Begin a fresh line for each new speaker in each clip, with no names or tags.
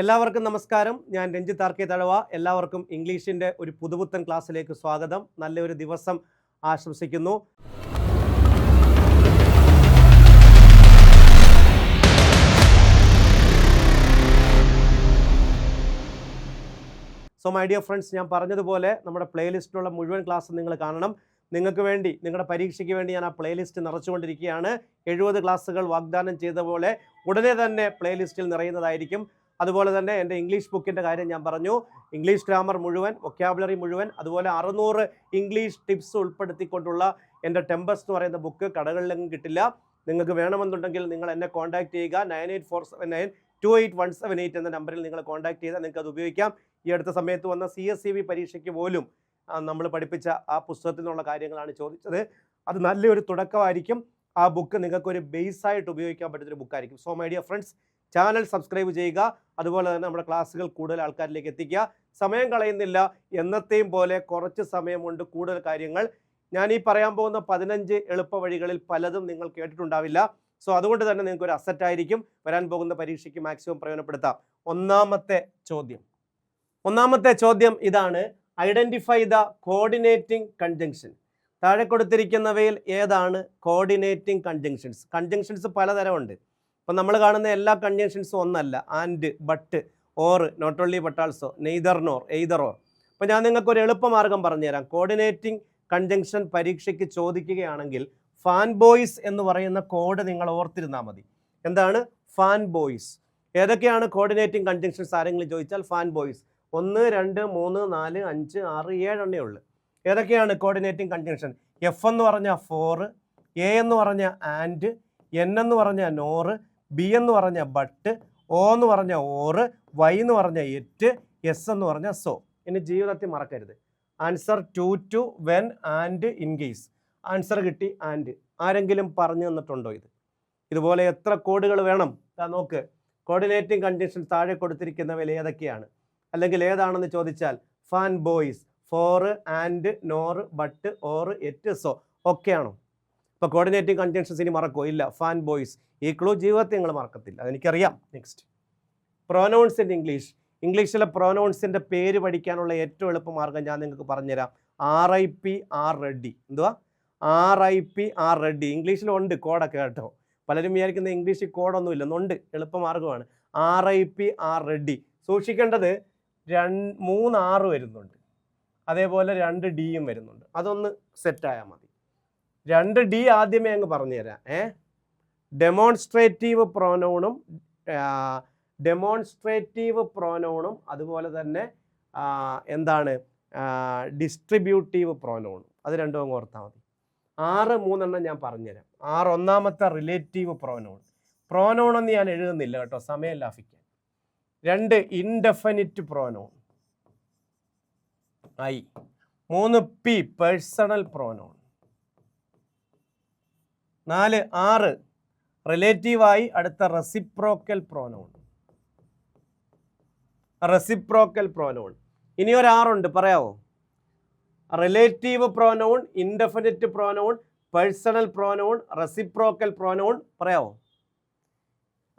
എല്ലാവർക്കും നമസ്കാരം. ഞാൻ രഞ്ജിത്ത് ആർ കെ തഴവ. എല്ലാവർക്കും ഇംഗ്ലീഷിന്റെ ഒരു പുതുപുത്തൻ ക്ലാസ്സിലേക്ക് സ്വാഗതം. നല്ലൊരു ദിവസം ആശംസിക്കുന്നു. സോ മൈ ഡിയർ ഫ്രണ്ട്സ് ഞാൻ പറഞ്ഞതുപോലെ നമ്മുടെ പ്ലേലിസ്റ്റിലുള്ള മുഴുവൻ ക്ലാസ് നിങ്ങൾ കാണണം. നിങ്ങൾക്ക് വേണ്ടി നിങ്ങളുടെ പരീക്ഷയ്ക്ക് വേണ്ടി ഞാൻ ആ പ്ലേലിസ്റ്റ് നിറച്ചുകൊണ്ടിരിക്കുകയാണ്. എഴുപത് ക്ലാസ്സുകൾ വാഗ്ദാനം ചെയ്ത പോലെ ഉടനെ തന്നെ പ്ലേലിസ്റ്റിൽ നിറയുന്നതായിരിക്കും. അതുപോലെ തന്നെ എന്റെ ഇംഗ്ലീഷ് ബുക്കിന്റെ കാര്യം ഞാൻ പറഞ്ഞു. ഇംഗ്ലീഷ് ഗ്രാമർ മുഴുവൻ വൊക്കാബുലറി മുഴുവൻ അതുപോലെ അറുന്നൂറ് ഇംഗ്ലീഷ് ടിപ്സ് ഉൾപ്പെടുത്തിക്കൊണ്ടുള്ള എന്റെ ടെമ്പസ് എന്ന് പറയുന്ന ബുക്ക് കടകളിലെങ്കിലും കിട്ടില്ല. നിങ്ങൾക്ക് വേണമെന്നുണ്ടെങ്കിൽ നിങ്ങൾ എന്നെ കോൺടാക്ട് ചെയ്യുക. Nine eight four seven nine two eight one seven eight എന്ന നമ്പറിൽ നിങ്ങൾ കോൺടാക്ട് ചെയ്താൽ നിങ്ങൾക്ക് അത് ഉപയോഗിക്കാം. ഈ അടുത്ത സമയത്ത് വന്ന സി എസ് സി ബി പരീക്ഷയ്ക്ക് പോലും നമ്മൾ പഠിപ്പിച്ച ആ പുസ്തകത്തിൽ നിന്നുള്ള കാര്യങ്ങളാണ് ചോദിച്ചത്. അത് നല്ലൊരു തുടക്കമായിരിക്കും. ആ ബുക്ക് നിങ്ങൾക്കൊരു ബേസ് ആയിട്ട് ഉപയോഗിക്കാൻ പറ്റുന്നൊരു ബുക്കായിരിക്കും so my dear friends channel subscribe ചെയ്യുക. അതുപോലെ തന്നെ നമ്മുടെ ക്ലാസ്സുകൾ കൂടുതൽ ആൾക്കാരിലേക്ക് എത്തിക്കുക. സമയം കളയുന്നില്ല. എന്നത്തെയും പോലെ കുറച്ച് സമയമുണ്ട്. കൂടുതൽ കാര്യങ്ങൾ. ഞാൻ ഈ പറയാൻ പോകുന്ന പതിനഞ്ച് എളുപ്പ വഴികളിൽ പലതും നിങ്ങൾ കേട്ടിട്ടുണ്ടാവില്ല. സോ അതുകൊണ്ട് തന്നെ നിങ്ങൾക്ക് ഒരു അസറ്റ് ആയിരിക്കും. വരാൻ പോകുന്ന പരീക്ഷയ്ക്ക് മാക്സിമം പ്രയോജനപ്പെടുത്താം. ഒന്നാമത്തെ ചോദ്യം. ഒന്നാമത്തെ ചോദ്യം ഇതാണ്. ഐഡന്റിഫൈ ദ കോർഡിനേറ്റിംഗ് കൺജങ്ഷൻ താഴെ കൊടുത്തിരിക്കുന്നവയിൽ ഏതാണ് കോർഡിനേറ്റിംഗ് കൺജങ്ഷൻസ് കൺജങ്ഷൻസ് പലതരമുണ്ട്. ഇപ്പം നമ്മൾ കാണുന്ന എല്ലാ കൺജങ്ഷൻസും ഒന്നല്ല. And but or not only but also neither nor either or അപ്പോൾ ഞാൻ നിങ്ങൾക്ക് ഒരു എളുപ്പമാർഗം പറഞ്ഞുതരാം. കോർഡിനേറ്റിംഗ് കൺജങ്ഷൻ പരീക്ഷയ്ക്ക് ചോദിക്കുകയാണെങ്കിൽ ഫാൻ ബോയ്സ് എന്ന് പറയുന്ന കോഡ് നിങ്ങൾ ഓർത്തിരുന്നാൽ മതി. എന്താണ്? ഫാൻ ബോയ്സ് ഏതൊക്കെയാണ് കോർഡിനേറ്റിംഗ് കൺജങ്ഷൻസ് ആരെങ്കിലും ചോദിച്ചാൽ ഫാൻ ബോയ്സ് ഒന്ന് രണ്ട് മൂന്ന് നാല് അഞ്ച് ആറ് ഏഴെണ്ണേ ഉള്ളൂ. ഏതൊക്കെയാണ് കോർഡിനേറ്റിംഗ് കൺജങ്ഷൻ എഫ് എന്ന് പറഞ്ഞാൽ ഫോറ് എ എന്ന് പറഞ്ഞാൽ ആൻഡ് എൻ എന്ന് പറഞ്ഞാൽ നോറ് ബി എന്ന് പറഞ്ഞ ബട്ട് ഒ എന്ന് പറഞ്ഞ ഓറ് വൈ എന്ന് പറഞ്ഞ എറ്റ് എസ് എന്ന് പറഞ്ഞ സോ ഇനി ജീവിതത്തിൽ മറക്കരുത്. Answer to too when and in case answer കിട്ടി ആൻഡ് ആരെങ്കിലും പറഞ്ഞു തന്നിട്ടുണ്ടോ ഇത്? ഇതുപോലെ എത്ര കോഡുകൾ വേണം? നോക്ക്. കോർഡിനേറ്റിംഗ് കണ്ടീഷൻ താഴെ കൊടുത്തിരിക്കുന്നവയിൽ ഏതൊക്കെയാണ്? അല്ലെങ്കിൽ ഏതാണെന്ന് ചോദിച്ചാൽ fan boys for and nor but or yet so ഒക്കെയാണോ? ഇപ്പോൾ കോർഡിനേറ്റിംഗ് കൺജങ്ഷൻസ് ഇനി മറക്കോ ഇല്ല. ഫാൻ ബോയ്സ് ഈ ക്ലൂ ജീവിതത്തെ നിങ്ങൾ മറക്കത്തില്ല. അതെനിക്കറിയാം. നെക്സ്റ്റ് പ്രൊനൗൺസ് ഇൻ ഇംഗ്ലീഷ് ഇംഗ്ലീഷിലെ പ്രൊനൗൺസിന്റെ പേര് പഠിക്കാനുള്ള ഏറ്റവും എളുപ്പ മാർഗം ഞാൻ നിങ്ങൾക്ക് പറഞ്ഞുതരാം. R I P R ready എന്തുവാ? R I P R ready ഇംഗ്ലീഷിലുണ്ട് കോഡൊക്കെ കേട്ടോ. പലരും വിചാരിക്കുന്ന ഇംഗ്ലീഷിൽ കോഡൊന്നുമില്ല എന്നുണ്ട് എളുപ്പമാർഗമാണ് R I P R ready സൂക്ഷിക്കേണ്ടത് രണ്ട് മൂന്ന് ആറ് വരുന്നുണ്ട്. അതേപോലെ രണ്ട് ഡിയും വരുന്നുണ്ട്. അതൊന്ന് സെറ്റായാൽ മതി. രണ്ട് ഡി ആദ്യമേ അങ്ങ് പറഞ്ഞുതരാം ഏ? ഡെമോൺസ്ട്രേറ്റീവ് പ്രോനൗണും ഡെമോൺസ്ട്രേറ്റീവ് പ്രോനൗണും അതുപോലെ തന്നെ എന്താണ് ഡിസ്ട്രിബ്യൂട്ടീവ് പ്രോനൗണും അത് രണ്ടും അങ്ങ് ഓർത്താൽ മതി. ആറ് മൂന്നെണ്ണം ഞാൻ പറഞ്ഞുതരാം ആറ് ഒന്നാമത്തെ റിലേറ്റീവ് പ്രോനൗൺ പ്രോനൗൺ എന്ന് ഞാൻ എഴുതുന്നില്ല കേട്ടോ സമയം ലാഭിക്കാൻ രണ്ട് ഇൻഡെഫിനിറ്റ് പ്രോനൗൺ ഐ മൂന്ന് പി പേഴ്സണൽ പ്രോനൗൺ നാല് ആറ്. റിലേറ്റീവായി അടുത്ത റെസിപ്രോക്കൽ പ്രോനൗൺ. Reciprocal pronoun. ഇനി ഒരാറുണ്ട് പറയാവോ? Relative pronoun indefinite pronoun personal pronoun reciprocal pronoun പറയാവോ?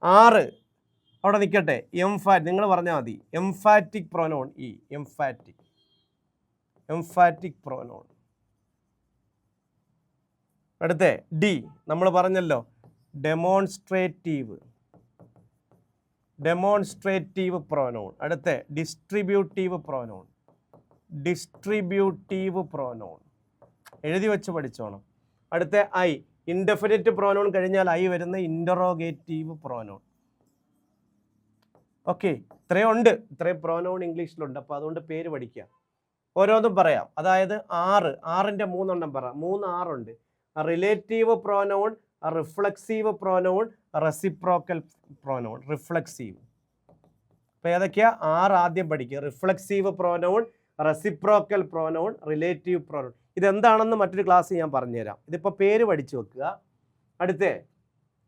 ആറ്. അവിടെ നിൽക്കട്ടെ എംഫാറ്റ് നിങ്ങൾ പറഞ്ഞാൽ മതി. Emphatic pronoun E. Emphatic. Emphatic pronoun. അടുത്ത ഡി നമ്മൾ പറഞ്ഞല്ലോ ഡെമോൺസ്ട്രേറ്റീവ് ഡെമോൺസ്ട്രേറ്റീവ് പ്രോനോൺ അടുത്ത ഡിസ്ട്രിബ്യൂട്ടീവ് പ്രോനോൺ ഡിസ്ട്രിബ്യൂട്ടീവ് പ്രോനോൺ എഴുതി വെച്ച് പഠിച്ചോണം. അടുത്ത ഐ ഇൻഡെഫിനിറ്റ് പ്രോനോൺ കഴിഞ്ഞാൽ ഐ വരുന്ന ഇന്ററോഗേറ്റീവ് പ്രോനോൺ ഓക്കെ ഇത്രയും ഉണ്ട്. ഇത്രയും പ്രോനൗൺ ഇംഗ്ലീഷിലുണ്ട്. അപ്പോൾ അതുകൊണ്ട് പേര് പഠിക്കുക ഓരോന്നും പറയാം. അതായത് ആറ്. ആറിന്റെ മൂന്നെണ്ണം പറ. മൂന്ന് ആറുണ്ട്. Relative pronoun reflexive pronoun reciprocal pronoun reflexive അപ്പോൾ ഏതൊക്കെയാ? ആറ് ആദ്യം പഠിക്കുക. Reflexive pronoun reciprocal pronoun relative pronoun ഇതെന്താണെന്ന് മറ്റൊരു ക്ലാസ് ഞാൻ പറഞ്ഞുതരാം. ഇതിപ്പോൾ പേര് പഠിച്ചു വെക്കുക. അടുത്തേ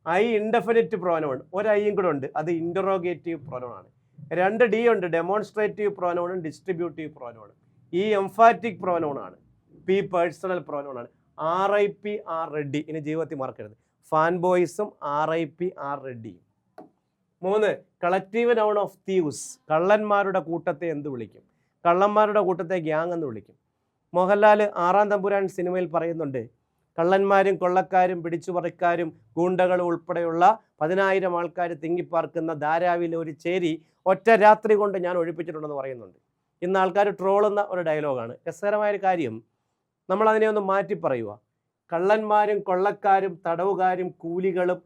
ഐ ഇൻഡെഫിനിറ്റ് പ്രോനോൺ ഒരു ഐയും കൂടെ ഉണ്ട്. അത് ഇന്ററോഗേറ്റീവ് പ്രോനോൺ ആണ്. രണ്ട് ഡി ഉണ്ട്. ഡെമോൺസ്ട്രേറ്റീവ് പ്രോനോണും ഡിസ്ട്രിബ്യൂട്ടീവ് പ്രോനോണും ഈ എംഫാറ്റിക് പ്രോനോൺ ആണ്. പി പേഴ്സണൽ പ്രോനോൺ ആണ്. R I P R ready ഇനി ജീവിതത്തിൽ മറക്കരുത്. ഫാൻ ബോയ്സും ആർ ഐ പി ആർ റെഡ്ഡിയും മൂന്ന് കളക്റ്റീവ് നൗൺ ഓഫ് തീവ്സ് കള്ളന്മാരുടെ കൂട്ടത്തെ എന്ത് വിളിക്കും? കള്ളന്മാരുടെ കൂട്ടത്തെ ഗ്യാങ് എന്ന് വിളിക്കും. മോഹൻലാൽ ആറാം തമ്പുരാൻ സിനിമയിൽ പറയുന്നുണ്ട് കള്ളന്മാരും കൊള്ളക്കാരും പിടിച്ചുപറിക്കാരും ഗൂണ്ടകളും ഉൾപ്പെടെയുള്ള പതിനായിരം ആൾക്കാർ തിങ്ങിപ്പാർക്കുന്ന ധാരാവിലെ ഒരു ചേരി ഒറ്റ രാത്രി കൊണ്ട് ഞാൻ ഒഴിപ്പിച്ചിട്ടുണ്ടെന്ന് പറയുന്നുണ്ട്. ഇന്ന് ആൾക്കാർ ട്രോളുന്ന ഒരു ഡയലോഗാണ് രസകരമായൊരു കാര്യം നമ്മൾ അതിനെ ഒന്ന് മാറ്റി പറയുക. കള്ളന്മാരും കൊള്ളക്കാരും തടവുകാരും കൂലികളും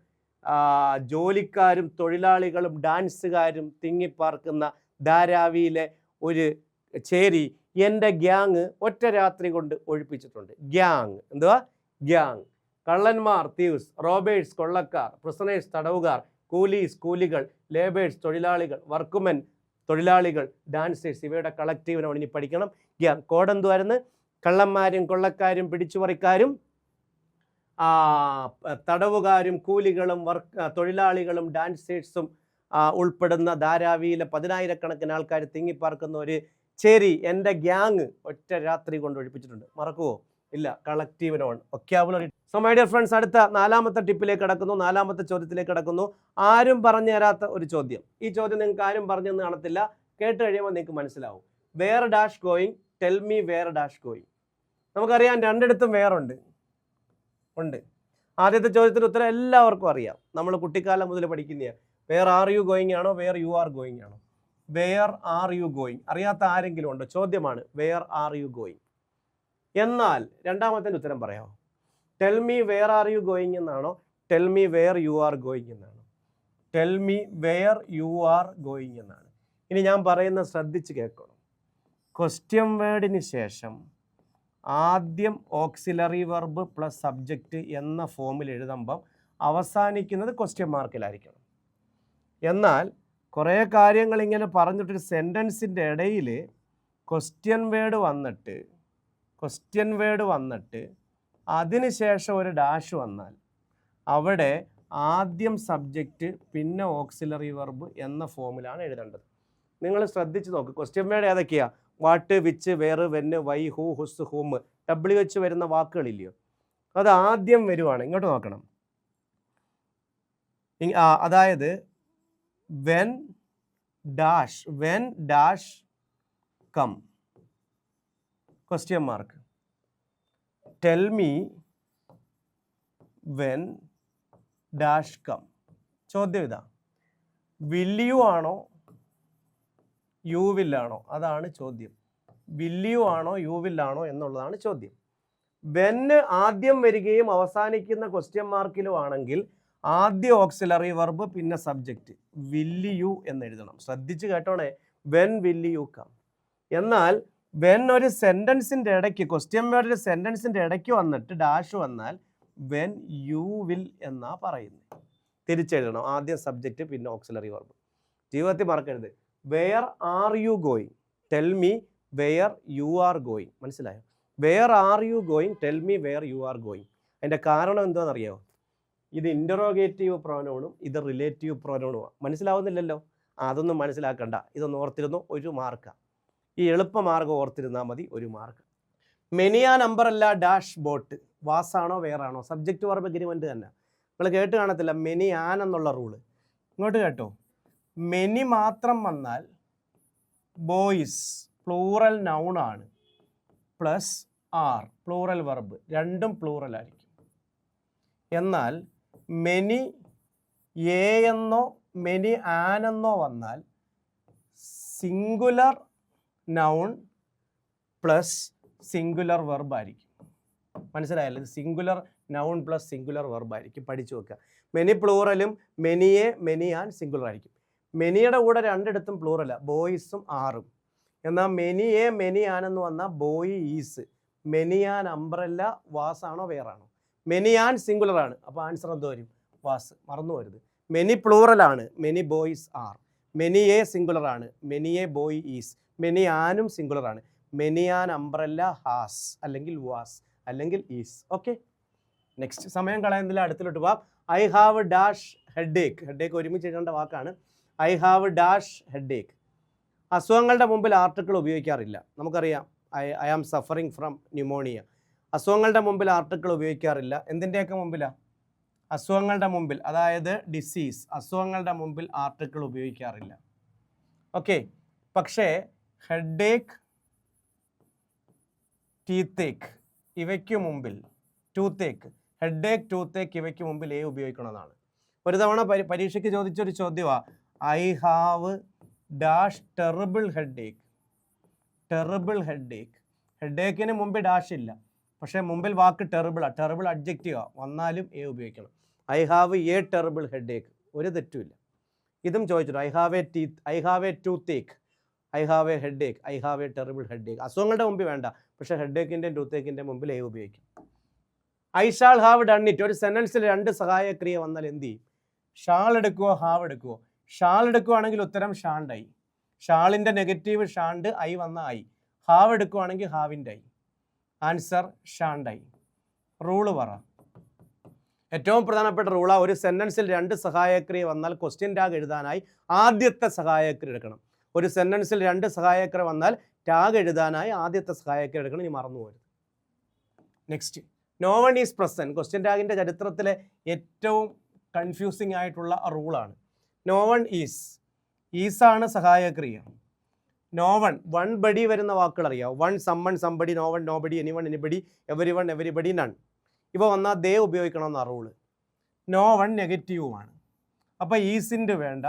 ജോലിക്കാരും തൊഴിലാളികളും ഡാൻസുകാരും തിങ്ങിപ്പാർക്കുന്ന ധാരാവിയിലെ ഒരു ചേരി എന്റെ ഗ്യാങ് ഒറ്റ രാത്രി കൊണ്ട് ഒഴിപ്പിച്ചിട്ടുണ്ട്. ഗ്യാങ്. എന്തുവാ? ഗ്യാങ്. കള്ളന്മാർ തീവ്സ് റോബേഴ്സ് കൊള്ളക്കാർ പ്രിസണേഴ്സ് തടവുകാർ കൂലീസ് കൂലികൾ ലേബേഴ്സ് തൊഴിലാളികൾ വർക്കുമെൻ തൊഴിലാളികൾ ഡാൻസേഴ്സ് ഇവയുടെ കളക്റ്റീവിനാണ് ഇനി പഠിക്കണം. ഗ്യാങ്. കോടെന്തുവായിരുന്നു കള്ളന്മാരും കൊള്ളക്കാരും പിടിച്ചുപറിക്കാരും തടവുകാരും കൂലികളും വർക്ക് തൊഴിലാളികളും ഡാൻസേഴ്സും ഉൾപ്പെടുന്ന ധാരാവിയിലെ പതിനായിരക്കണക്കിന് ആൾക്കാർ തിങ്ങിപ്പാർക്കുന്ന ഒരു ചേരി എന്റെ ഗ്യാങ് ഒറ്റ രാത്രി കൊണ്ട് ഒഴിപ്പിച്ചിട്ടുണ്ട്. മറക്കുവോ? ഇല്ല collective vocabulary so my dear friends അടുത്ത നാലാമത്തെ ടിപ്പിലേക്ക് കടക്കുന്നു നാലാമത്തെ ചോദ്യത്തിലേക്ക് കടക്കുന്നു. ആരും പറഞ്ഞു തരാത്ത ഒരു ചോദ്യം. ഈ ചോദ്യം നിങ്ങൾക്ക് ആരും പറഞ്ഞു തന്നു കാണത്തില്ല. കേട്ട് കഴിയുമ്പോൾ നിങ്ങൾക്ക് മനസ്സിലാവും. Where dash going tell me where dash ഗോയി നമുക്കറിയാം രണ്ടിടത്തും വേറുണ്ട് ഉണ്ട്. ആദ്യത്തെ ചോദ്യത്തിന് ഉത്തരം എല്ലാവർക്കും അറിയാം. നമ്മൾ കുട്ടിക്കാലം മുതൽ പഠിക്കുന്നതാണ് വേർ ആർ യു ഗോയിങ് ആണോ? വേർ യു ആർ ഗോയിങ് ആണോ? വേർ ആർ യു ഗോയിങ് അറിയാത്ത ആരെങ്കിലും ഉണ്ടോ? ചോദ്യമാണ് വേർ ആർ യു ഗോയിങ് എന്നാൽ രണ്ടാമത്തെ ഉത്തരം പറയാമോ? Tell me where are you going എന്നാണോ? Tell me where you are going എന്നാണോ? Tell me where you are going എന്നാണ്. ഇനി ഞാൻ പറയുന്നത് ശ്രദ്ധിച്ച് കേൾക്കണം ക്വസ്റ്റ്യൻ വേർഡിന് ശേഷം ആദ്യം ഓക്സിലറി വെർബ് പ്ലസ് സബ്ജക്റ്റ് എന്ന ഫോമിൽ എഴുതുമ്പം അവസാനിക്കുന്നത് ക്വസ്റ്റ്യൻ മാർക്കിലായിരിക്കണം എന്നാൽ കുറേ കാര്യങ്ങൾ ഇങ്ങനെ പറഞ്ഞിട്ടൊരു സെന്റൻസിന്റെ ഇടയിൽ ക്വസ്റ്റ്യൻ വേർഡ് വന്നിട്ട് ക്വസ്റ്റ്യൻ വേർഡ് വന്നിട്ട് അതിന് ശേഷം ഒരു ഡാഷ് വന്നാൽ അവിടെ ആദ്യം സബ്ജക്റ്റ് പിന്നെ ഓക്സിലറി വെർബ് എന്ന ഫോമിലാണ് എഴുതേണ്ടത്. നിങ്ങൾ ശ്രദ്ധിച്ച് നോക്ക് ക്വസ്റ്റ്യൻ വേർഡ് ഏതൊക്കെയാണ് what which where when why who whose whom. W വെച്ച് വരുന്ന വാക്കുകളില്ലയോ? അത് ആദ്യം വരുവാണ്. ഇങ്ങോട്ട് നോക്കണം. അതായത് when dash when dash come. Question mark tell me when dash come ചോദ്യം ഇതാ. വില്ലിയു ആണോ യു വില്ലാണോ അതാണ് ചോദ്യം. വിൽ യു ആണോ യു വില്ലാണോ എന്നുള്ളതാണ് ചോദ്യം. വെന്ന് ആദ്യം വരികയും അവസാനിക്കുന്ന ക്വസ്റ്റ്യൻ മാർക്കിലും ആണെങ്കിൽ ആദ്യ ഓക്സിലറി വെർബ് പിന്നെ സബ്ജക്റ്റ് വില്ല് യു എന്ന് എഴുതണം ശ്രദ്ധിച്ച് കേട്ടോണേ. When will you come. എന്നാൽ വെൻ ഒരു സെന്റൻസിന്റെ ഇടയ്ക്ക് ക്വസ്റ്റ്യൻ വേർഡ് സെന്റൻസിന്റെ ഇടയ്ക്ക് വന്നിട്ട് ഡാഷ് വന്നാൽ വെൻ യു വിൽ എന്നാ പറയുന്നത് തിരിച്ചെഴുതണം. ആദ്യം സബ്ജക്റ്റ് പിന്നെ ഓക്സിലറി വെർബ് ജീവിതത്തിൽ മറക്കരുത്. Where are you going tell me where you are going മനസ്സിലായോ? Where are you going tell me where you are going അതിന്റെ കാരണം എന്താണെന്നറിയാമോ ഇത് ഇന്ററോഗേറ്റീവ് പ്രോനോണും ഇത് റിലേറ്റീവ് പ്രോനോണുമാണ് മനസ്സിലാവുന്നില്ലല്ലോ? അതൊന്നും മനസ്സിലാക്കണ്ട. ഇതൊന്ന് ഓർത്തിരുന്നു? ഒരു മാർക്കാണ് ഈ എളുപ്പ മാർഗം ഓർത്തിരുന്നാൽ മതി ഒരു മാർക്ക് മെനിയ നമ്പർ അല്ല ഡാഷ് ബോട്ട് വാസാണോ വേറാണോ? സബ്ജക്റ്റ് വർബ് എഗ്രിമെന്റ് തന്നെ. നിങ്ങൾ കേട്ട് കാണത്തില്ല മെനിയാൻ എന്നുള്ള റൂൾ ഇങ്ങോട്ട് കേട്ടോ. മെനി മാത്രം വന്നാൽ ബോയ്സ് പ്ലൂറൽ നൗൺ ആണ്. പ്ലസ് ആർ പ്ലൂറൽ വർബ് രണ്ടും പ്ലൂറൽ ആയിരിക്കും. എന്നാൽ മെനി എ എന്നോ മെനി ആൻ എന്നോ വന്നാൽ singular noun plus singular verb ആയിരിക്കും. മനസ്സിലായല്ലോ? Singular noun plus singular verb ആയിരിക്കും. പഠിച്ചു വെക്കുക. Many പ്ലൂറലും many a many an singular ആയിരിക്കും. മെനിയുടെ കൂടെ രണ്ടിടത്തും പ്ലൂറല ബോയ്സും ആറും. എന്നാൽ മെനിയെ മെനിയാനെന്ന് വന്നാൽ boy is many an umbrella വാസാണോ വേറാണോ മെനിയാൻ സിംഗുലർ ആണ് അപ്പോൾ ആൻസർ എന്ത് വരും? വാസ് മറന്നു വരുത് many പ്ലൂറലാണ് many boys are many a singular ആണ്. മെനിയെ ബോയ് ഈസ് മെനിയാനും സിംഗുലർ ആണ്. മെനിയാൻ അംബ്രല്ല ഹാസ് അല്ലെങ്കിൽ വാസ് അല്ലെങ്കിൽ ഈസ് ഓക്കെ നെക്സ്റ്റ് സമയം കളയുന്നില്ല അടുത്തിലോട്ട് പോവാം. I have dash headache headache ഒരുമിച്ച് എഴുതേണ്ട വാക്കാണ്. I have dash headache അസുഖങ്ങളുടെ മുമ്പിൽ ആർട്ടിക്കിൾ ഉപയോഗിക്കാറില്ല. നമുക്കറിയാം I I am suffering from pneumonia അസുഖങ്ങളുടെ മുമ്പിൽ ആർട്ടിക്കിൾ ഉപയോഗിക്കാറില്ല. എന്തിന്റെയൊക്കെ മുമ്പിലാണ് അസുഖങ്ങളുടെ മുമ്പിൽ അതായത് ഡിസീസ് അസുഖങ്ങളുടെ മുമ്പിൽ ആർട്ടിക്കിൾ ഉപയോഗിക്കാറില്ല. ഓക്കെ പക്ഷേ ഹെഡ് ഏക്ക് ടീത്തേക്ക് ഇവയ്ക്ക് മുമ്പിൽ ടൂത്തേക്ക് ടൂത്ത് ടൂത്തേക്ക് ഇവയ്ക്ക് മുമ്പിൽ എ ഉപയോഗിക്കണമെന്നാണ്. ഒരു തവണ പരി പരീക്ഷയ്ക്ക് ചോദിച്ചൊരു ചോദ്യമാണ് I have dash terrible headache terrible head ഏക്കിന് മുമ്പ് ഡാഷ് ഇല്ല. പക്ഷേ മുമ്പിൽ വാക്ക് ടെറിബിളാണ് ടെറിബിൾ അഡ്ജക്റ്റീവാ വന്നാലും എ ഉപയോഗിക്കണം. I have a terrible ache ഒരു തെറ്റുമില്ല ഇതും ചോദിച്ചിട്ടുണ്ട്. I have a tea I have a toothache I have a headache I have a terrible ache അസുഖങ്ങളുടെ മുമ്പിൽ വേണ്ട. പക്ഷേ ഹെഡ് ഏക്കിന്റെയും ടൂത്ത് ഏക്കിന്റെ മുമ്പിൽ എ ഉപയോഗിക്കും I shall have done it ഒരു സെന്റൻസിൽ രണ്ട് സഹായക്രിയ വന്നാൽ എന്ത് ചെയ്യും? ഷാൾ എടുക്കുവോ? ഹാവ് എടുക്കുവോ? ഷാൾ എടുക്കുവാണെങ്കിൽ ഉത്തരം ഷാണ്ടായി. ഷാളിന്റെ നെഗറ്റീവ് ഷാണ്ട് ഐ വന്ന ഐ. ഹാവ് എടുക്കുവാണെങ്കിൽ ഹാവിന്റെ ഐ. ആൻസർ ഷാണ്ടായി. റൂൾ പറ. ഏറ്റവും പ്രധാനപ്പെട്ട റൂളാ ഒരു സെന്റൻസിൽ രണ്ട് സഹായക്രിയ വന്നാൽ ക്വസ്റ്റ്യൻ ടാഗ് എഴുതാനായി ആദ്യത്തെ സഹായക്രിയ എടുക്കണം. ഒരു സെന്റൻസിൽ രണ്ട് സഹായക്രിയ വന്നാൽ ടാഗ് എഴുതാനായി ആദ്യത്തെ സഹായക്രിയ എടുക്കണം ഇനി മറന്നു പോരുത് next no one is present question ടാഗിന്റെ ചരിത്രത്തിലെ ഏറ്റവും കൺഫ്യൂസിംഗ് ആയിട്ടുള്ള റൂളാണ്. നോ വൺ ഈസ് ഈസാണ് സഹായക്രിയ. നോ വൺ വൺ ബഡി വരുന്ന വാക്കുകൾ അറിയാം one someone somebody no one nobody anyone anybody everyone everybody none ഇവ വന്നാൽ ദേ ഉപയോഗിക്കണമെന്ന റൂൾ നോ വൺ നെഗറ്റീവുമാണ് അപ്പോൾ ഈസിന്റെ വേണ്ട.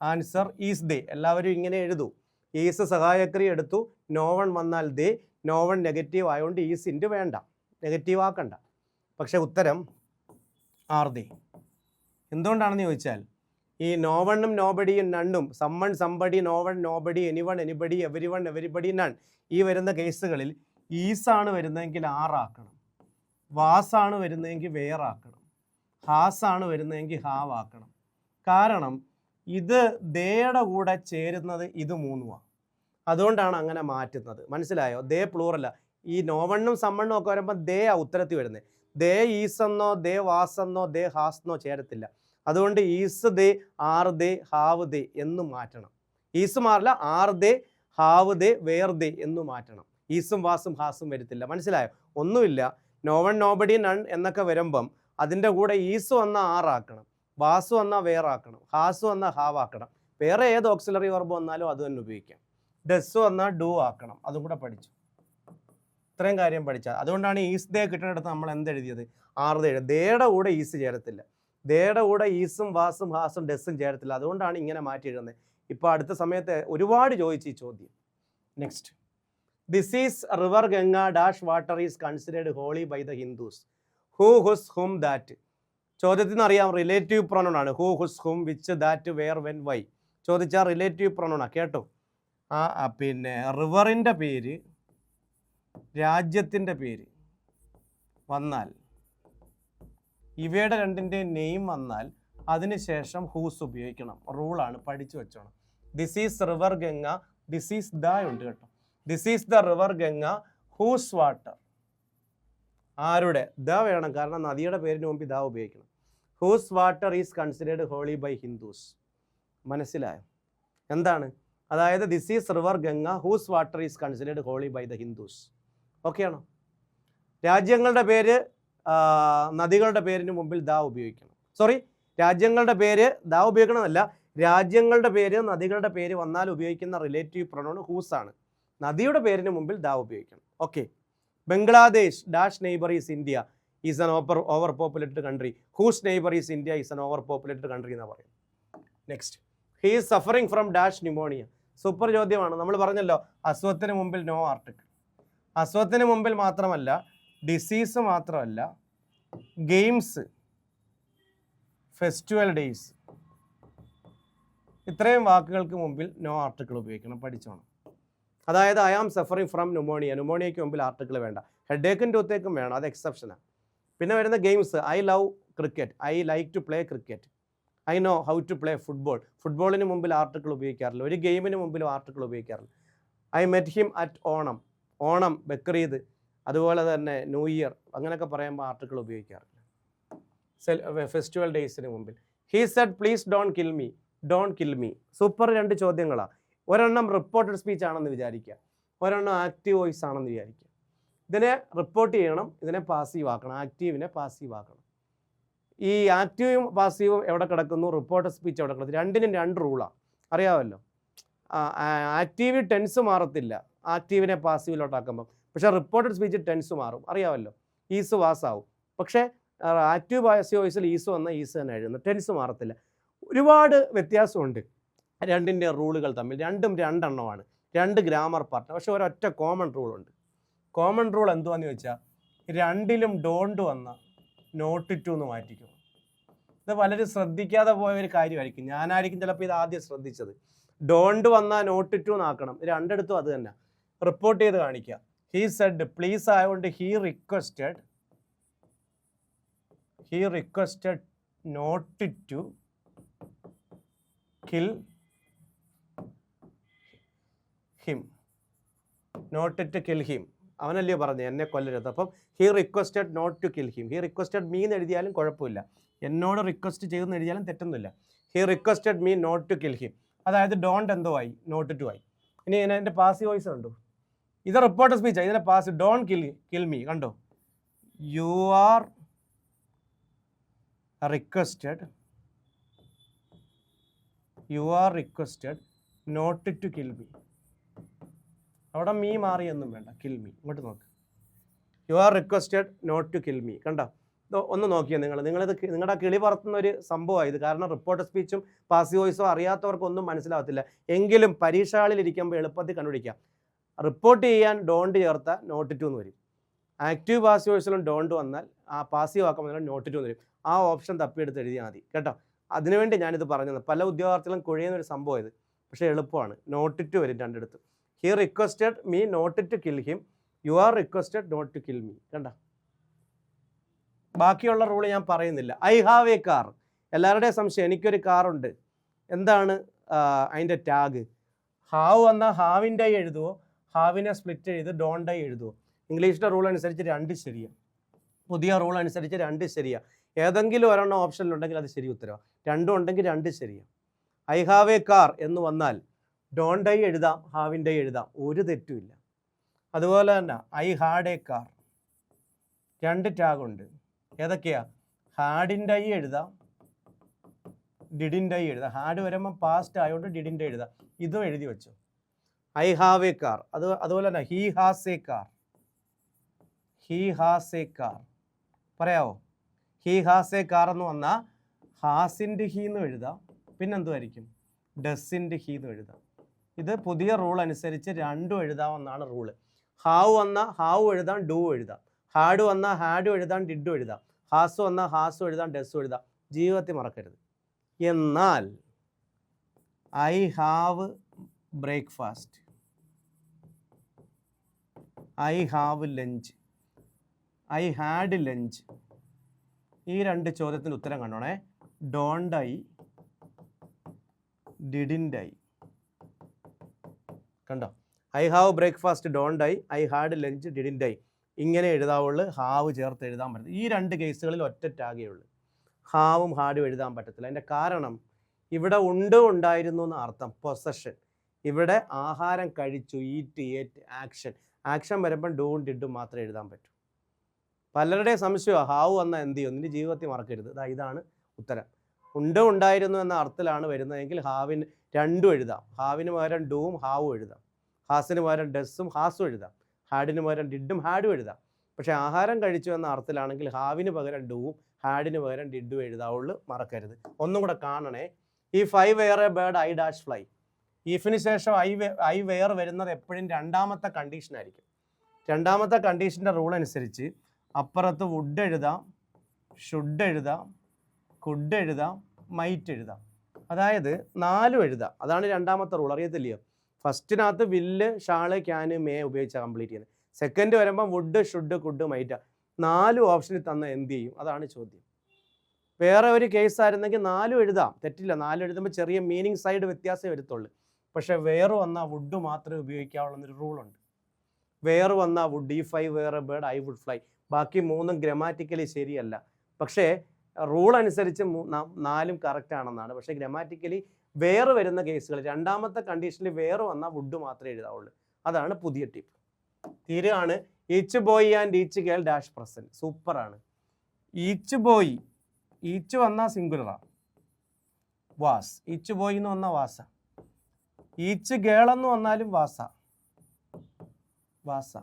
ആൻസർ ഈസ് ദേ എല്ലാവരും ഇങ്ങനെ എഴുതൂ. ഈസ് സഹായക്രിയ എടുത്തു. നോ വൺ വന്നാൽ ദേ നോ വൺ നെഗറ്റീവ് ആയതുകൊണ്ട് ഈസിന്റെ വേണ്ട. നെഗറ്റീവ് ആക്കണ്ട. പക്ഷേ ഉത്തരം ആർ ദേ എന്തുകൊണ്ടാണെന്ന് ചോദിച്ചാൽ ഈ നോവണ്ണും നോബഡിയും നണ്ണും someone somebody no one nobody anyone anybody everyone everybody none ഈ വരുന്ന കേസുകളിൽ ഈസാണ് വരുന്നതെങ്കിൽ ആറാക്കണം. വാസാണ് വരുന്നതെങ്കിൽ വേറാക്കണം. ഹാസാണ് വരുന്നതെങ്കിൽ ഹാവാക്കണം. കാരണം ഇത് ദേയുടെ കൂടെ ചേരുന്നത് ഇത് മൂന്നുമാണ് അതുകൊണ്ടാണ് അങ്ങനെ മാറ്റുന്നത്. മനസ്സിലായോ? ദേ പ്ലൂറല്ല ഈ നോവണ്ണും സമ്മണ്ണും ഒക്കെ വരുമ്പോൾ ദേ ആ ഉത്തരത്തിൽ വരുന്നത് ദേ ഈസെന്നോ ദേ വാസെന്നോ ദേ ഹാസ് എന്നോ ചേരത്തില്ല. അതുകൊണ്ട് is they are they have they എന്ന് മാറ്റണം. ഈസ് മാറില്ല are they have they were they എന്ന് മാറ്റണം. ഈസും വാസും ഹാസും വരത്തില്ല. മനസ്സിലായോ? ഒന്നുമില്ല. നോവൺ നോബഡി നൺ എന്നൊക്കെ വരുമ്പം അതിന്റെ കൂടെ ഈസ് വന്ന ആറാക്കണം വാസ് വന്നാൽ വേറാക്കണം ഹാസ് വന്ന ഹാവ് ആക്കണം. വേറെ ഏത് ഓക്സിലറി വർബ് വന്നാലും അത് തന്നെ ഉപയോഗിക്കാം. ഡസ് വന്നാൽ ഡു ആക്കണം. അതും കൂടെ പഠിച്ചു. ഇത്രയും കാര്യം പഠിച്ചാൽ അതുകൊണ്ടാണ് ഈസ് ദേ കിട്ടുന്നിടത്ത് നമ്മൾ എന്ത് എഴുതിയത് ആറ് ദേ ദേയുടെ കൂടെ ഈസ് ചേരത്തില്ല. ദേയുടെ കൂടെ ഈസും വാസും ഹാസും ഡെസ്സും ചേരത്തില്ല. അതുകൊണ്ടാണ് ഇങ്ങനെ മാറ്റി എഴുതുന്നത് ഇപ്പോൾ അടുത്ത സമയത്ത് ഒരുപാട് ചോദിച്ചു ഈ ചോദ്യം. Next this is river Ganga dash water is considered holy by the Hindus who whose whom that ചോദ്യത്തിൽ നിന്ന് അറിയാം. റിലേറ്റീവ് പ്രൊണൗൺ ആണ്. Who whose whom which that where when why ചോദിച്ചാൽ റിലേറ്റീവ് പ്രൊണൗൺ ആണ് കേട്ടോ? ആ പിന്നെ റിവറിന്റെ പേര് രാജ്യത്തിന്റെ പേര് വന്നാൽ ഇവയുടെ രണ്ടിന്റെ നെയിം വന്നാൽ അതിനുശേഷം ഹൂസ് ഉപയോഗിക്കണം? റൂളാണ് പഠിച്ചു വെച്ചോണം. This is river Ganga this is the ഉണ്ട് കേട്ടോ. This is the river Ganga whose water ആരുടെ? ദ വേണം കാരണം നദിയുടെ പേരിന് മുമ്പ് ദ ഉപയോഗിക്കണം. Whose water is considered holy by Hindus മനസ്സിലായോ? എന്താണ്? അതായത് this is river Ganga whose water is considered holy by the Hindus ഓക്കെയാണോ രാജ്യങ്ങളുടെ പേര് നദികളുടെ പേരിന് മുമ്പിൽ ദാ ഉപയോഗിക്കണം. സോറി രാജ്യങ്ങളുടെ പേര് ദാ ഉപയോഗിക്കണമെന്നല്ല രാജ്യങ്ങളുടെ പേര് നദികളുടെ പേര് വന്നാൽ ഉപയോഗിക്കുന്ന റിലേറ്റീവ് പ്രൊണൗൺ ഹൂസ് ആണ്. നദിയുടെ പേരിന് മുമ്പിൽ ദാ ഉപയോഗിക്കണം. Okay Bangladesh dash neighbour is India is an over overpopulated country whose neighbour is India is an overpopulated country എന്നാണ് പറയുന്നത് next he is suffering from dash pneumonia super ചോദ്യമാണ്. നമ്മൾ പറഞ്ഞല്ലോ അസുഖത്തിന് മുമ്പിൽ നോ ആർട്ടിക്കിൾ അസുഖത്തിന് മുമ്പിൽ മാത്രമല്ല ഡിസീസ് മാത്രമല്ല ഗെയിംസ് ഫെസ്റ്റിവൽ ഡേയ്സ് ഇത്രയും വാക്കുകൾക്ക് മുമ്പിൽ നോ ആർട്ടിക്കിൾ ഉപയോഗിക്കണം പഠിച്ചോണം. അതായത് I am suffering from pneumonia ന്യൂമോണിയയ്ക്ക് മുമ്പിൽ ആർട്ടിക്കിൾ വേണ്ട. ഹെഡേക്കും ടൂത്തേക്കും വേണം അത് എക്സെപ്ഷനാണ് പിന്നെ വരുന്ന games I love cricket I like to play cricket I know how to play football ഫുട്ബോളിന് മുമ്പിൽ ആർട്ടിക്കിൾ ഉപയോഗിക്കാറില്ല. ഒരു ഗെയിമിന് മുമ്പിലും ആർട്ടിക്കിൾ ഉപയോഗിക്കാറില്ല. I met him at Onam Onam Bakrid അതുപോലെ തന്നെ ന്യൂ ഇയർ അങ്ങനെയൊക്കെ പറയുമ്പോൾ ആർട്ടിക്കിൾ ഉപയോഗിക്കാറില്ല. സെൽ ഫെസ്റ്റിവൽ ഡേയ്സിന് മുമ്പിൽ. He said please don't kill me don't kill me. Super രണ്ട് ചോദ്യങ്ങളാണ് ഒരെണ്ണം റിപ്പോർട്ടഡ് സ്പീച്ച് ആണെന്ന് വിചാരിക്കുക. ഒരെണ്ണം ആക്റ്റീവ് വോയിസ് ആണെന്ന് വിചാരിക്കുക. ഇതിനെ റിപ്പോർട്ട് ചെയ്യണം ഇതിനെ പാസീവ് ആക്കണം ആക്റ്റീവിനെ പാസീവ് ആക്കണം. ഈ ആക്റ്റീവും പാസീവും എവിടെ കിടക്കുന്നു? റിപ്പോർട്ടഡ് സ്പീച്ച് എവിടെ കിടക്കുന്നു? രണ്ടിനും രണ്ട് റൂളാണ് അറിയാമല്ലോ ആക്റ്റീവ് ടെൻസ് മാറത്തില്ല. ആക്റ്റീവിനെ പാസീവിലോട്ടാക്കുമ്പോൾ പക്ഷേ റിപ്പോർട്ടഡ് സ്പീച്ച് ടെൻസ് മാറും. അറിയാമല്ലോ. ഈസ് വാസ് ആവും പക്ഷേ ആക്റ്റീവ് പാസീവ് വോയിസിൽ ഈസ് വന്ന ഈസ് തന്നെ എഴുതുന്നു ടെൻസ് മാറത്തില്ല. ഒരുപാട് വ്യത്യാസമുണ്ട്. രണ്ടിന്റെ റൂളുകൾ തമ്മിൽ. രണ്ടും രണ്ടെണ്ണമാണ്. രണ്ട് ഗ്രാമർ പാർട്ട് പക്ഷേ ഒരൊറ്റ കോമൺ റൂളുണ്ട് കോമൺ റൂൾ എന്തുവാന്ന് ചോദിച്ചാൽ രണ്ടിലും ഡോണ്ട് വന്ന നോട്ട് ടു എന്ന് മാറ്റിക്കും. ഇത് വളരെ ശ്രദ്ധിക്കാതെ പോയ ഒരു കാര്യമായിരിക്കും. ഞാനായിരിക്കും ചിലപ്പോൾ ഇത് ആദ്യം ശ്രദ്ധിച്ചത്. ഡോണ്ട് വന്നാൽ നോട്ട് ടു എന്നാക്കണം. രണ്ടിടത്തും അത് തന്നെ. റിപ്പോർട്ട് ചെയ്ത് കാണിക്കുക ഹീ സെഡ് പ്ലീസ് ആയതുകൊണ്ട് he requested he requested not to kill him not to kill him അവനല്ലയോ പറഞ്ഞു എന്നെ കൊല്ലരുത്. അപ്പം he requested not to kill him he requested me എന്ന് എഴുതിയാലും കുഴപ്പമില്ല. എന്നോട് റിക്വസ്റ്റ് ചെയ്തെന്ന് എഴുതിയാലും തെറ്റൊന്നുമില്ല. He requested me not to kill him അതായത് ഡോണ്ട് എന്തോ ആയി. നോട്ട് ടു ആയി. ഇനി ഞാൻ എന്റെ പാസി വോയിസ് കണ്ടു? ഇത് റിപ്പോർട്ട് സ്പീച്ച് ഇതിലെ pass don't kill kill me കണ്ടോ? You are requested you are requested not to kill me അവിടെ മീ മാറിയൊന്നും വേണ്ട. കിൽ മീ ഇങ്ങോട്ട് നോക്ക്. You are requested not to kill me കണ്ടോ? ഒന്ന് നോക്കിയോ നിങ്ങൾ. നിങ്ങളിത് നിങ്ങളുടെ കിളി പറത്തുന്ന ഒരു സംഭവമാണ് ഇത് കാരണം റിപ്പോർട്ട് സ്പീച്ചും പാസീവ് വോയിസോ അറിയാത്തവർക്കൊന്നും മനസ്സിലാവത്തില്ല. എങ്കിലും പരീക്ഷകളിൽ ഇരിക്കുമ്പോൾ എളുപ്പത്തിൽ കണ്ടുപിടിക്കാം. റിപ്പോർട്ട് ചെയ്യാൻ ഡോണ്ട് ചേർത്ത നോട്ട് ടു എന്ന് വരും. ആക്റ്റീവ് പാസീവ് വോയിസിലും ഡോണ്ട് വന്നാൽ ആ പാസീവ് വന്നാൽ നോട്ട് ടു എന്ന് വരും. ആ ഓപ്ഷൻ തപ്പിയെടുത്ത് എഴുതിയാൽ മതി കേട്ടോ? അതിനുവേണ്ടി ഞാനിത് പറഞ്ഞത് പല ഉദ്യോഗാർത്ഥികളും കുഴയുന്ന ഒരു സംഭവം ഇത്. പക്ഷേ എളുപ്പമാണ്. നോട്ട് ടു വരും രണ്ടിടത്ത്. He requested me not to kill him you are requested not to kill me കണ്ട? ബാക്കിയുള്ള റൂൾ ഞാൻ പറയുന്നില്ല. ഐ ഹാവ് എ കാർ എല്ലാവരുടെയും സംശയം എനിക്കൊരു കാറുണ്ട് എന്താണ് അതിന്റെ ടാഗ് ഹാവ് വന്നാൽ ഹാവിന്റെ എഴുതുമോ ഹാവിനെ സ്പ്ലിറ്റ് ചെയ്ത് ഡോണ്ട് ഡൈ എഴുതുമോ ഇംഗ്ലീഷിന്റെ റൂൾ അനുസരിച്ച് രണ്ട് ശരിയാണ് പുതിയ റൂൾ അനുസരിച്ച് രണ്ട് ശരിയാണ് ഏതെങ്കിലും ഒരെണ്ണം ഓപ്ഷനിലുണ്ടെങ്കിൽ അത് ശരി ഉത്തരവാണ് രണ്ടും ഉണ്ടെങ്കിൽ രണ്ട് ശരിയാണ് ഐ ഹാവ് എ കാർ എന്ന് വന്നാൽ ഡോണ്ട് ഡൈ എഴുതാം ഹാവിന്റെ എഴുതാം. ഒരു തെറ്റുമില്ല അതുപോലെ തന്നെ ഐ ഹാഡ് എ കാർ രണ്ട് ടാഗുണ്ട് ഏതൊക്കെയാ? ഹാഡിന്റെ ഐ എഴുതാം ഡിഡിന്റെ എഴുതാം. ഹാഡ് വരുമ്പോൾ പാസ്റ്റ് ആയതുകൊണ്ട് ഡിഡിന്റെ എഴുതാം. ഇതും എഴുതി വെച്ചു. I have a car. അത് അതുപോലെ തന്നെ he has a car. He has a car. പറയാവോ? ഹീ ഹാസ് എ കാർ എന്ന് വന്നാൽ ഹാസിന്റെ ഹീ എന്ന് എഴുതാം. പിന്നെന്തുമായിരിക്കും ഡസിന്റെ ഹീ എന്ന് എഴുതാം. ഇത് പുതിയ റൂൾ അനുസരിച്ച് രണ്ടും എഴുതാമെന്നാണ് റൂൾ ഹാവ് വന്നാൽ ഹാവ് എഴുതാം ഡു എഴുതാം. ഹാഡ് വന്നാൽ ഹാഡ് എഴുതാം ഡിഡ് എഴുതാം. ഹാസ് വന്നാൽ ഹാസ് എഴുതാം ഡസ് എഴുതാം. ജീവിതത്തിൽ മറക്കരുത്. എന്നാൽ I have breakfast. I have lunch I had lunch ഈ രണ്ട് ചോദ്യത്തിന് ഉത്തരം കണ്ടോണേ. ഡോണ്ട് ഐ ഡിഡിന്റ് ഐ കണ്ടോ? I have breakfast don't I I had lunch didn't I ഇങ്ങനെ എഴുതാവുള്ളൂ. ഹാവ് ചേർത്ത് എഴുതാൻ പറ്റത്തില്ല. ഈ രണ്ട് കേസുകളിൽ ഒറ്റ ടാഗേ ഉള്ളൂ. ഹാവും ഹാഡും എഴുതാൻ പറ്റത്തില്ല. അതിന്റെ കാരണം ഇവിടെ ഉണ്ട് ഉണ്ടായിരുന്നു എന്ന അർത്ഥം. പൊസഷൻ ഇവിടെ ആഹാരം കഴിച്ചു. ഈറ്റ് ഏറ്റ് ആക്ഷൻ ആക്ഷൻ വരുമ്പം ഡൂൺ ഡിഡും മാത്രമേ എഴുതാൻ പറ്റൂ. പലരുടെയും സംശയമാണ് ഹാവ് വന്ന എന്ത് ചെയ്യും? നിന്റെ ജീവിതത്തിൽ മറക്കരുത്. ഇതാ ഇതാണ് ഉത്തരം. ഉണ്ട് ഉണ്ടായിരുന്നു എന്ന അർത്ഥത്തിലാണ് വരുന്നതെങ്കിൽ ഹാവിന് രണ്ടും എഴുതാം. ഹാവിന് പകരം ഡൂവും ഹാവും എഴുതാം. ഹാസിന് പകരം ഡെസ്സും ഹാസും എഴുതാം. ഹാഡിന് പകരം ഡിഡും ഹാഡും എഴുതാം. പക്ഷേ ആഹാരം കഴിച്ചു എന്ന അർത്ഥത്തിലാണെങ്കിൽ ഹാവിന് പകരം ഡൂവും ഹാഡിന് പകരം ഡിഡും എഴുതാവുള്ളൂ മറക്കരുത്. ഒന്നും കൂടെ കാണണേ. If I were a bird I dash fly ഈഫിന് ശേഷം ഐ ഐ വെയർ വരുന്നത് എപ്പോഴും രണ്ടാമത്തെ കണ്ടീഷൻ ആയിരിക്കും. രണ്ടാമത്തെ കണ്ടീഷന്റെ റൂൾ അനുസരിച്ച് അപ്പുറത്ത് വുഡ് എഴുതാം ഷുഡ് എഴുതാം കുഡ് എഴുതാം മൈറ്റ് എഴുതാം. അതായത് നാലും എഴുതാം. അതാണ് രണ്ടാമത്തെ റൂൾ അറിയത്തില്ലയോ? ഫസ്റ്റിനകത്ത് വില്ല് ഷാൾ ക്യാന് മേ ഉപയോഗിച്ച കംപ്ലീറ്റ് ചെയ്യുന്നത്. സെക്കൻഡ് വരുമ്പോൾ വുഡ് ഷുഡ് കുഡ് മൈറ്റ നാല് ഓപ്ഷനിൽ തന്ന എന്ത് ചെയ്യും? അതാണ് ചോദ്യം. വേറെ ഒരു കേസ് ആയിരുന്നെങ്കിൽ നാലും എഴുതാം. തെറ്റില്ല. നാലും എഴുതുമ്പോൾ ചെറിയ മീനിങ് സൈഡ് വ്യത്യാസമേ വരത്തുള്ളൂ. പക്ഷേ വെയർ വന്ന വുഡ് മാത്രമേ ഉപയോഗിക്കാവുള്ളൂ എന്നൊരു റൂളുണ്ട് വെയർ വന്ന would if I were bird I would fly ബാക്കി മൂന്നും ഗ്രമാറ്റിക്കലി ശരിയല്ല. പക്ഷേ റൂൾ അനുസരിച്ച് നാലും കറക്റ്റ് ആണെന്നാണ്. പക്ഷേ ഗ്രമാറ്റിക്കലി വേറെ വരുന്ന കേസുകൾ രണ്ടാമത്തെ കണ്ടീഷനിൽ വേറെ വന്ന വുഡ് മാത്രമേ എഴുതാവുള്ളൂ. അതാണ് പുതിയ ടിപ്പ് തീരുകയാണ്. Each boy and each girl dash present സൂപ്പറാണ് ഈച്ച് ബോയ് ഈച്ച് വന്നാൽ സിംഗുലറാണ് വാസ് ഈച്ച് ബോയ് എന്ന് വന്ന വാസ ഈച്ച് ഗേൾ എന്ന് വന്നാലും വാസ. വാസ.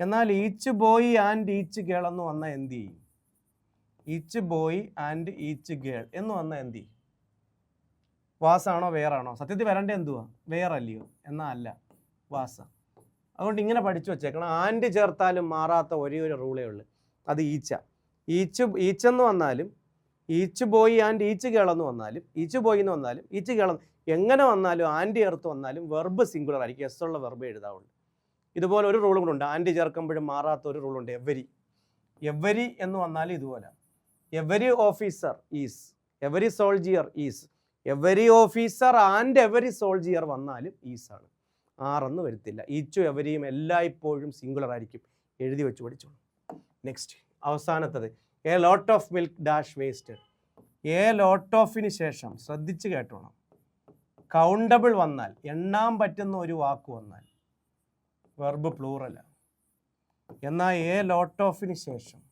എന്നാൽ each boy and each girl എന്ന് വന്നാൽ എന്ത് ചെയ്യും? Each boy and each girl എന്ന് വന്നാൽ എന്ത് ചെയ്യും? വാസാണോ വേറാണോ? സത്യത്തിൽ വരണ്ട എന്തുവാ? വേറല്ലയോ. എന്നാ അല്ല. വാസ. അതുകൊണ്ട് ഇങ്ങനെ പഠിച്ചു വെച്ചേക്കണം. ആൻഡ് ചേർത്താലും മാറാത്ത ഒരേ ഒരു റൂളേ ഉള്ളൂ. അത് ഈച്ച. ഈച്ച് ഈച്ചെന്ന് വന്നാലും ഈച്ച് ബോയ് ആൻഡ് ഈച്ച് കേളെന്ന് വന്നാലും ഈച്ച് ബോയ് എന്ന് വന്നാലും ഈച്ച് കേളം എങ്ങനെ വന്നാലും ആന്റി ചേർത്ത് വന്നാലും വെർബ് സിംഗുലർ ആയിരിക്കും. എസ് ഉള്ള വെർബ് എഴുതാവുള്ളൂ. ഇതുപോലെ ഒരു റൂളും ഉണ്ട്. ആന്റി ചേർക്കുമ്പോഴും മാറാത്ത ഒരു റൂളുണ്ട് എവരി. എവരി എന്ന് വന്നാലും ഇതുപോലെ. Every officer is. Every soldier is. Every officer and every soldier വന്നാലും ഈസ് ആണ്. ആറെന്ന് വരുത്തില്ല. ഈച്ചും എവരിയും എല്ലായ്പ്പോഴും സിംഗുലർ ആയിരിക്കും. എഴുതി വെച്ച് പഠിച്ചോളൂ. Next അവസാനത്തത്. A lot of milk dash waste a lot ഓഫിന് ശേഷം ശ്രദ്ധിച്ച് കേട്ടോണം. കൗണ്ടബിൾ വന്നാൽ എണ്ണാൻ പറ്റുന്ന ഒരു വാക്ക് വന്നാൽ വെർബ് പ്ലൂറല എന്നാൽ എ ലോട്ട് ഓഫിന് ശേഷം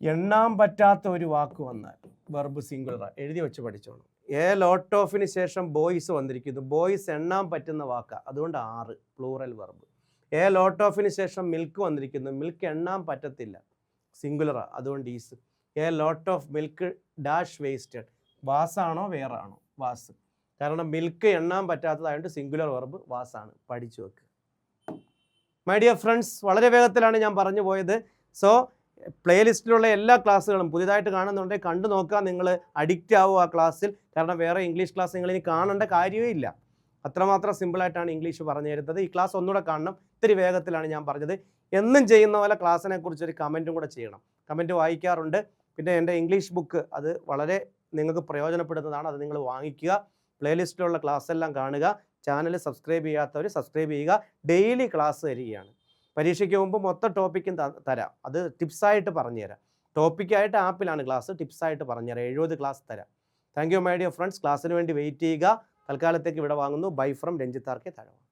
എണ്ണാൻ പറ്റാത്ത ഒരു വാക്ക് വന്നാൽ വെർബ് സിംഗുലർ എഴുതി വെച്ച് പഠിച്ചോണം. എ ലോട്ട് ഓഫിന് ശേഷം ബോയ്സ് വന്നിരിക്കുന്നു. ബോയ്സ് എണ്ണാൻ പറ്റുന്ന വാക്ക. അതുകൊണ്ട് ആറ് പ്ലൂറൽ വെർബ് എ ലോട്ട് ഓഫിന് ശേഷം മിൽക്ക് വന്നിരിക്കുന്നു. മിൽക്ക് എണ്ണാൻ പറ്റത്തില്ല. സിംഗുലറാ അതുകൊണ്ട് is a lot of milk dash wasted വാസാണോ വേറാണോ? വാസ്. കാരണം മിൽക്ക് എണ്ണാൻ പറ്റാത്തതായതുകൊണ്ട് സിംഗുലർ വെർബ് വാസാണ് പഠിച്ചു വെക്കുക മൈ ഡിയർ ഫ്രണ്ട്സ് വളരെ വേഗത്തിലാണ് ഞാൻ പറഞ്ഞു പോയത്. സോ പ്ലേലിസ്റ്റിലുള്ള എല്ലാ ക്ലാസ്സുകളും പുതിയതായിട്ട് കാണുന്നുണ്ടെങ്കിൽ കണ്ടു നോക്കുക. നിങ്ങൾ അഡിക്റ്റ് ആവും ആ ക്ലാസ്സിൽ കാരണം വേറെ ഇംഗ്ലീഷ് ക്ലാസ് നിങ്ങൾ ഇനി കാണേണ്ട കാര്യമേ ഇല്ല. അത്രമാത്രം സിമ്പിളായിട്ടാണ് ഇംഗ്ലീഷ് പറഞ്ഞു തരുന്നത്. ഈ ക്ലാസ് ഒന്നുകൂടെ കാണണം. ഇത്തിരി വേഗത്തിലാണ് ഞാൻ പറഞ്ഞത്. എന്നും ചെയ്യുന്ന പോലെ ക്ലാസ്സിനെ കുറിച്ചൊരു കമന്റും കൂടെ ചെയ്യണം. കമന്റ് വായിക്കാറുണ്ട്. പിന്നെ എന്റെ ഇംഗ്ലീഷ് ബുക്ക് അത് വളരെ നിങ്ങൾക്ക് പ്രയോജനപ്പെടുന്നതാണ് അത് നിങ്ങൾ വാങ്ങിക്കുക. പ്ലേലിസ്റ്റിലുള്ള ക്ലാസ് എല്ലാം കാണുക. ചാനൽ സബ്സ്ക്രൈബ് ചെയ്യാത്തവർ സബ്സ്ക്രൈബ് ചെയ്യുക. ഡെയിലി ക്ലാസ് തരികയാണ്. പരീക്ഷയ്ക്ക് മുമ്പ് മൊത്തം ടോപ്പിക്കും തരാം. അത് ടിപ്സായിട്ട് പറഞ്ഞുതരാം. ടോപ്പിക്കായിട്ട് ആപ്പിലാണ് ക്ലാസ് ടിപ്സായിട്ട് പറഞ്ഞുതരാം. എഴുപത് ക്ലാസ് തരാം. Thank you my dear friends ക്ലാസ്സിന് വേണ്ടി വെയിറ്റ് ചെയ്യുക. തൽക്കാലത്തേക്ക് ഇവിടെ വാങ്ങുന്നു. Bye from Ranjith R K Thazhava.